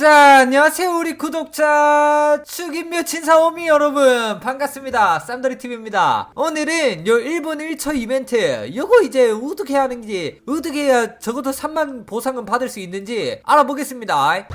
자, 안녕하세요, 우리 구독자, 축인묘 친사오미 여러분. 반갑습니다. 쌈더리TV입니다. 오늘은 요 1분 1초 이벤트, 요거 이제 어떻게 하는지, 어떻게 해야 적어도 3만 보상은 받을 수 있는지 알아보겠습니다.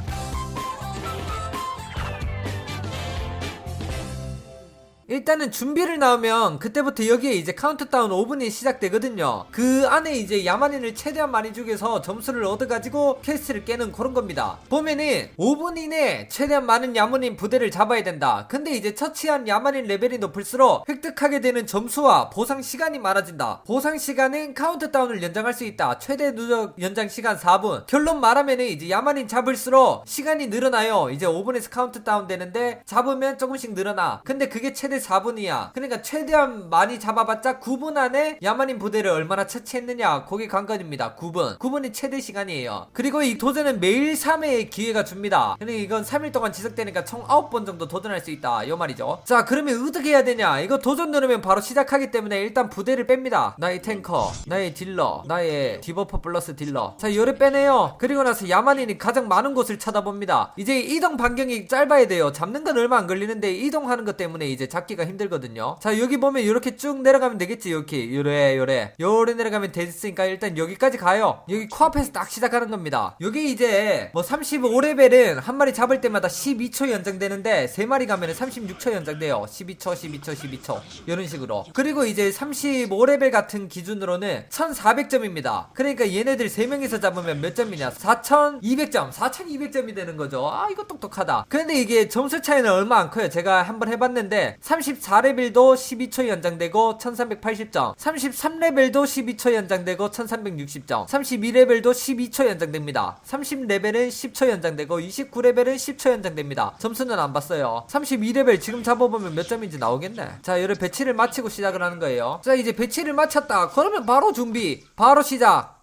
일단은 준비를 나오면 그때부터 여기에 이제 카운트다운 5분이 시작되거든요. 그 안에 이제 야만인을 최대한 많이 죽여서 점수를 얻어가지고 퀘스트를 깨는 그런 겁니다. 보면은 5분 이내 최대한 많은 야만인 부대를 잡아야 된다. 근데 이제 처치한 야만인 레벨이 높을수록 획득하게 되는 점수와 보상 시간이 많아진다. 보상 시간은 카운트다운을 연장할 수 있다. 최대 누적 연장 시간 4분. 결론 말하면은 이제 야만인 잡을수록 시간이 늘어나요. 이제 5분에서 카운트다운 되는데 잡으면 조금씩 늘어나. 근데 그게 최대 4분이야. 그러니까 최대한 많이 잡아봤자 9분 안에 야만인 부대를 얼마나 처치했느냐. 그게 관건입니다. 9분. 9분이 최대 시간이에요. 그리고 이 도전은 매일 3회의 기회가 줍니다. 그러니까 이건 3일 동안 지속되니까 총 9번 정도 도전할 수 있다. 요 말이죠. 자, 그러면 어떻게 해야 되냐? 이거 도전 누르면 바로 시작하기 때문에 일단 부대를 뺍니다. 나의 탱커, 나의 딜러, 나의 디버퍼 플러스 딜러. 자, 요를 빼내요. 그리고 나서 야만인이 가장 많은 곳을 쳐다봅니다. 이제 이동 반경이 짧아야 돼요. 잡는 건 얼마 안 걸리는데 이동하는 것 때문에 이제 잡기가 힘들거든요. 자, 여기 보면 이렇게 쭉 내려가면 되겠지. 이렇게 요래 요래 요래 내려가면 됐으니까 일단 여기까지 가요. 여기 코앞에서 딱 시작하는 겁니다. 여기 이제 뭐 35레벨은 한 마리 잡을 때마다 12초 연장되는데 세 마리 가면은 36초 연장돼요. 12초, 12초, 12초 이런 식으로. 그리고 이제 35레벨 같은 기준으로는 1,400점입니다. 그러니까 얘네들 세 명이서 잡으면 몇 점이냐? 4,200점, 4,200점이 되는 거죠. 아 이거 똑똑하다. 근데 이게 점수 차이는 얼마 안 커요. 제가 한번 해봤는데 34레벨도 12초 연장되고 1380점 33레벨도 12초 연장되고 1360점 32레벨도 12초 연장됩니다. 30레벨은 10초 연장되고 29레벨은 10초 연장됩니다. 점수는 안 봤어요. 32레벨 지금 잡아보면 몇 점인지 나오겠네. 자 여러 배치를 마치고 시작을 하는 거예요. 자 이제 배치를 마쳤다. 그러면 바로 준비. 바로 시작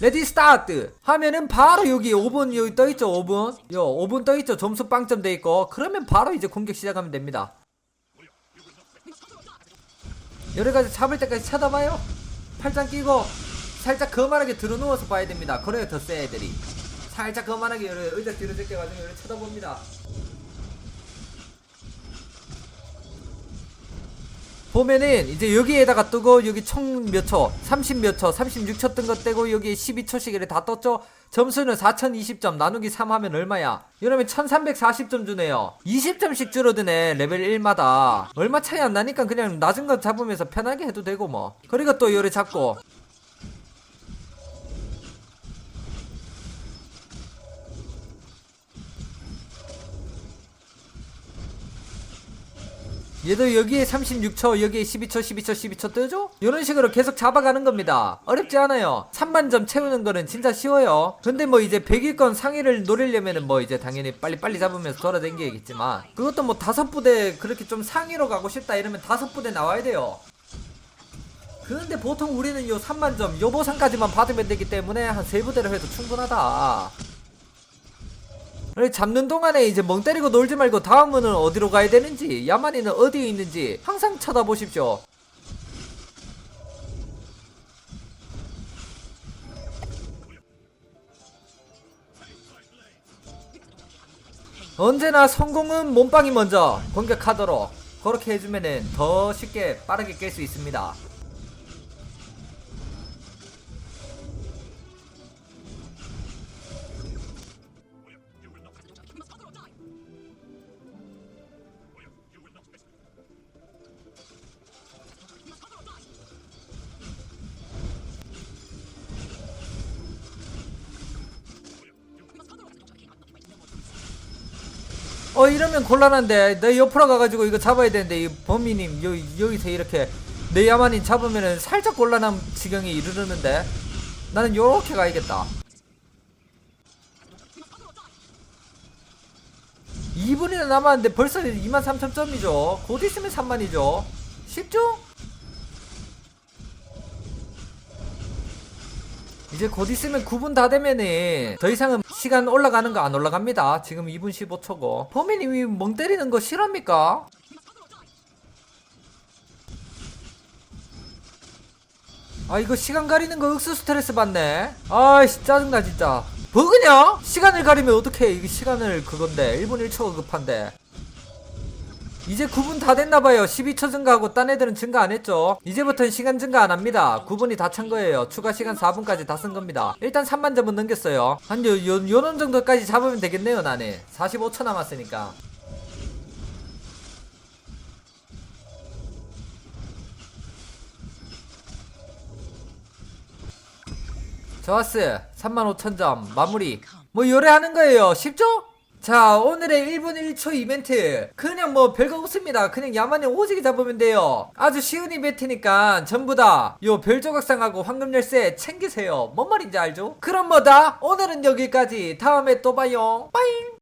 레디 스타트 하면은 바로 여기 5분 여기 떠있죠 5분 요 5분 떠있죠. 점수 빵점 돼있고. 그러면 바로 이제 공격 시작하면 됩니다. 여러가지 잡을 때까지 쳐다봐요. 팔짱 끼고 살짝 거만하게 들어 누워서 봐야 됩니다. 그래야 더 세 애들이. 살짝 거만하게 여러 의자 뒤로 제껴가지고 여러 쳐다봅니다 보면은 이제 여기에다가 뜨고 여기 총 몇 초, 30 몇 초, 36초 뜬것 떼고 여기 12초씩 이렇게 다 떴죠? 점수는 4020점 나누기 3 하면 얼마야? 이러면 1340점 주네요. 20점씩 줄어드네 레벨 1마다. 얼마 차이 안 나니까 그냥 낮은 거 잡으면서 편하게 해도 되고 뭐. 그리고 또 요래 잡고 얘도 여기에 36초, 여기에 12초, 12초, 12초 뜨죠? 이런 식으로 계속 잡아가는 겁니다. 어렵지 않아요. 3만점 채우는 거는 진짜 쉬워요. 근데 뭐 이제 100일권 상위를 노리려면은 뭐 이제 당연히 빨리빨리 잡으면서 돌아다니겠지만 그것도 뭐 다섯 부대 그렇게 좀 상위로 가고 싶다 이러면 다섯 부대 나와야 돼요. 근데 보통 우리는 요 3만점, 요 보상까지만 받으면 되기 때문에 한 세 부대를 해도 충분하다. 잡는 동안에 이제 멍 때리고 놀지 말고 다음은 어디로 가야 되는지 야만이는 어디에 있는지 항상 쳐다보십시오. 언제나 성공은 몸빵이 먼저 공격하도록. 그렇게 해주면은 더 쉽게 빠르게 깰 수 있습니다 어 이러면 곤란한데 내 옆으로 가가지고 이거 잡아야 되는데 이 범인님 여기 여기서 이렇게 내 야만인 잡으면은 살짝 곤란한 지경에 이르르는데 나는 요렇게 가야겠다. 2분이나 남았는데 벌써 23,000점이죠. 곧 있으면 3만이죠. 쉽죠? 이제 곧 있으면 9분 다 되면은 더 이상은 시간 올라가는 거 안 올라갑니다. 지금 2분 15초고. 범인님이 멍 때리는 거 싫합니까? 아 이거 시간 가리는 거 흑수 스트레스 받네. 아이씨 짜증나 진짜. 버그냐? 시간을 가리면 어떡해 이게 시간을 그건데 1분 1초가 급한데 이제 9분 다 됐나봐요. 12초 증가하고 딴 애들은 증가 안 했죠. 이제부터는 시간 증가 안 합니다. 9분이 다 찬 거예요. 추가 시간 4분까지 다 쓴 겁니다. 일단 3만 점은 넘겼어요. 한 요, 요, 요런 정도까지 잡으면 되겠네요 나는 45초 남았으니까. 좋았어 35,000점. 마무리. 뭐 요래 하는 거예요. 쉽죠? 자 오늘의 1분 1초 이벤트. 그냥 뭐 별거 없습니다. 그냥 야만이 오지게 잡으면 돼요. 아주 쉬운 이벤트니까 전부 다 요 별조각상하고 황금 열쇠 챙기세요. 뭔 말인지 알죠? 그럼 뭐다? 오늘은 여기까지. 다음에 또 봐요. 빠잉